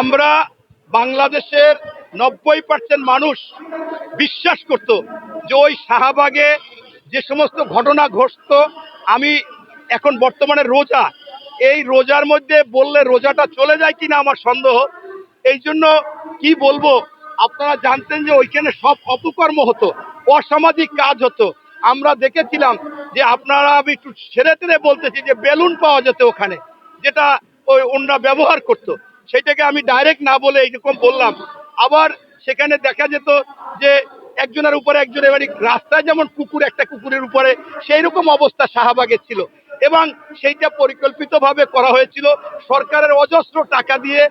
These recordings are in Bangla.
আমরা বাংলাদেশের নব্বই পার্সেন্ট মানুষ বিশ্বাস করত যে ওই শাহবাগে যে সমস্ত ঘটনা ঘটত, আমি এখন বর্তমানে রোজা। এই রোজার মধ্যে বললে রোজাটা চলে যায় কিনা আমার সন্দেহ। এই জন্য কি বলব, আপনারা জানতেন যে ওইখানে সব অপকর্ম হতো, অসামাজিক কাজ হতো। আমরা দেখেছিলাম যে আপনারা আমি একটু ছেড়ে টেরে বলতেছি যে বেলুন পাওয়া যেত ওখানে, যেটা ওই ওনরা ব্যবহার করত। সেটাকে আমি ডাইরেক্ট না বলে এইরকম বললাম। আবার সেখানে দেখা যেত যে একজনের উপরে একজনের মানে রাস্তায় যেমন কুকুর, একটা কুকুরের উপরে সেই রকম অবস্থা শাহবাগে ছিল। এবং সেইটা পরিকল্পিতভাবে করা হয়েছিল। সরকারের অজস্র টাকা দিয়ে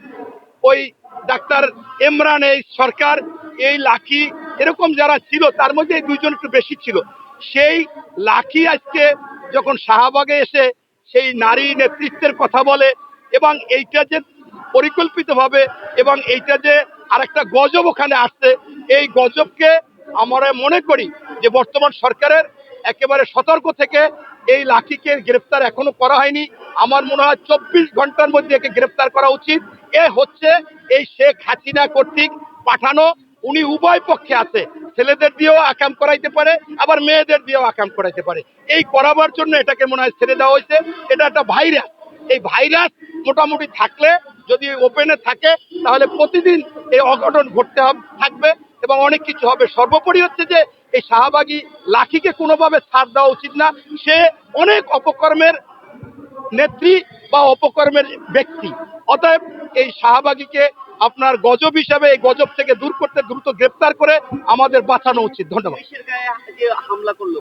ওই ডাক্তার এমরান এই সরকার, এই লাকি, এরকম যারা ছিল, তার মধ্যে এই দুইজন একটু বেশি ছিল। সেই লাকি আজকে যখন শাহবাগে এসে সেই নারী নেতৃত্বের কথা বলে এবং এইটা যে পরিকল্পিতভাবে এবং এইটা যে আরেকটা গজব ওখানে আসছে, এই গজবকে আমরা মনে করি যে বর্তমান সরকারের একেবারে সতর্ক থেকে এই লাঠিকে গ্রেফতার এখনও করা হয়নি। আমার মনে হয় চব্বিশ ঘণ্টার মধ্যে একে গ্রেফতার করা উচিত। এ হচ্ছে এই শেখ হাসিনা কর্তৃক পাঠানো। উনি উভয় পক্ষে আছে। ছেলেদের দিয়েও আকাম করাইতে পারে, আবার মেয়েদের দিয়েও আকাম করাইতে পারে। এই করাবার জন্য এটাকে মনে হয় ছেড়ে দেওয়া হয়েছে। এটা একটা ভাইরাস। এই ভাইরাস মোটামুটি থাকলে যদি ওপেনে থাকে, তাহলে প্রতিদিন এই অঘটন ঘটতে থাকবে এবং অনেক কিছু হবে। সর্বোপরি হচ্ছে যে এই শাহবাগী লাঠিকে কোনোভাবে ছাড় দেওয়া উচিত না। সে অনেক অপকর্মের নেত্রী বা অপকর্মের ব্যক্তি। অতএব এই শাহবাগীকে আপনার গজব হিসাবে এই গজব থেকে দূর করতে দ্রুত গ্রেপ্তার করে আমাদের বাঁচানো উচিত। ধন্যবাদ। হামলা করল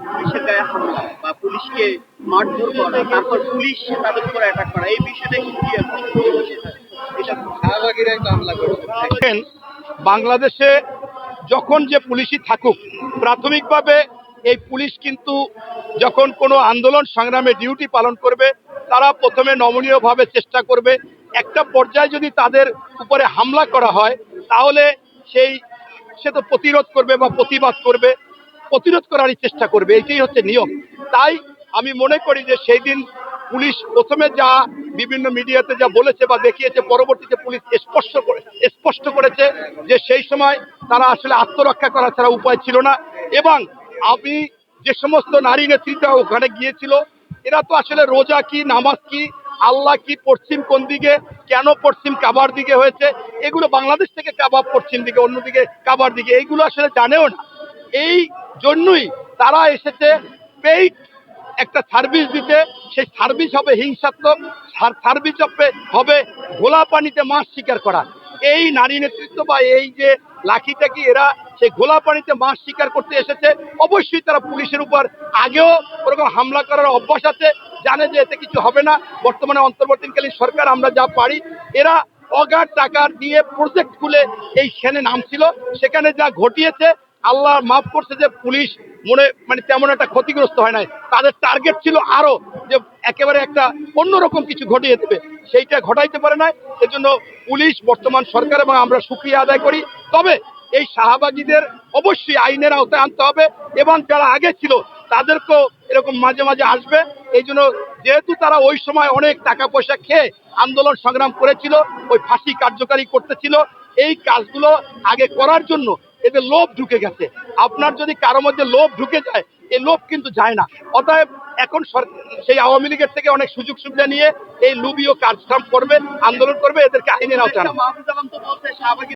পুলিশকে মারধর করা, তারপর পুলিশ তাদের উপর অ্যাটাক করা, এই বিষয়টা কি বাংলাদেশে যখন যে পুলিশই থাকুক, প্রাথমিকভাবে এই পুলিশ কিন্তু যখন কোনো আন্দোলন সংগ্রামে ডিউটি পালন করবে, তারা প্রথমে নমনীয়ভাবে চেষ্টা করবে। একটা পর্যায়ে যদি তাদের উপরে হামলা করা হয়, তাহলে সেই, সে তো প্রতিরোধ করবে বা প্রতিবাদ করবে, প্রতিরোধ করারই চেষ্টা করবে, এটাই হচ্ছে নিয়ম। তাই আমি মনে করি যে সেই দিন পুলিশ প্রথমে যা বিভিন্ন মিডিয়াতে যা বলেছে বা দেখিয়েছে, পরবর্তীতে পুলিশ স্পষ্ট করে, স্পষ্ট করেছে যে সেই সময় তারা আসলে আত্মরক্ষা করা ছাড়া উপায় ছিল না এবং আমি যে সমস্ত নারী নেতৃত্ব ওখানে গিয়েছিল, এরা তো আসলে রোজা কি, নামাজ কি, আল্লাহ কি, পশ্চিম কোন দিকে, কেন পশ্চিম কাবার দিকে হয়েছে, এগুলো বাংলাদেশ থেকে কাবাব পশ্চিম দিকে, অন্যদিকে কাবার দিকে এইগুলো আসলে জানেও না। এই জন্যই তারা এসেছে পেইড একটা সার্ভিস দিতে, সেই সার্ভিস হবে হিংসাত্মক সার্ভিস হবে ঘোলা পানিতে মাছ শিকার করা। এই নারী নেতৃত্ব বা এই যে লাখি টাকি, এরা সেই ঘোলা পানিতে মাছ শিকার করতে এসেছে। অবশ্যই তারা পুলিশের উপর আগেও ওরকম হামলা করার অভ্যাস আছে, জানে যে এতে কিছু হবে না। বর্তমানে অন্তর্বর্তীকালীন সরকার, আমরা যা পারি, এরা অগাধ টাকা দিয়ে প্রজেক্ট খুলে এই সেনে নামছিল। সেখানে যা ঘটিয়েছে আল্লাহ মাফ করছে যে পুলিশ মনে মানে তেমন একটা ক্ষতিগ্রস্ত হয় নাই। তাদের টার্গেট ছিল আরও যে একেবারে একটা অন্যরকম কিছু ঘটিয়ে দেবে। সেইটা ঘটাইতে পারে না এজন্য পুলিশ, বর্তমান সরকার এবং আমরা সুক্রিয়া আদায় করি। তবে এই শাহবাগীদের অবশ্যই আইনের আওতায় আনতে হবে এবং যারা আগে ছিল তাদেরকেও এরকম মাঝে মাঝে আসবে। এই জন্য যেহেতু তারা ওই সময় অনেক টাকা পয়সা খেয়ে আন্দোলন সংগ্রাম করেছিল, ওই ফাঁসি কার্যকারী করতেছিল, এই কাজগুলো আগে করার জন্য এদের লোভ ঢুকে গেছে, আপনার যদি কারও মধ্যে লোভ ঢুকে যায়, এই লোভ কিন্তু যায় না। অতএব এখন সেই আওয়ামী লীগের থেকে অনেক সুযোগ সুবিধা নিয়ে এই লুবিও কাজকাম করবে, আন্দোলন করবে, এদেরকে আইনের আওতায়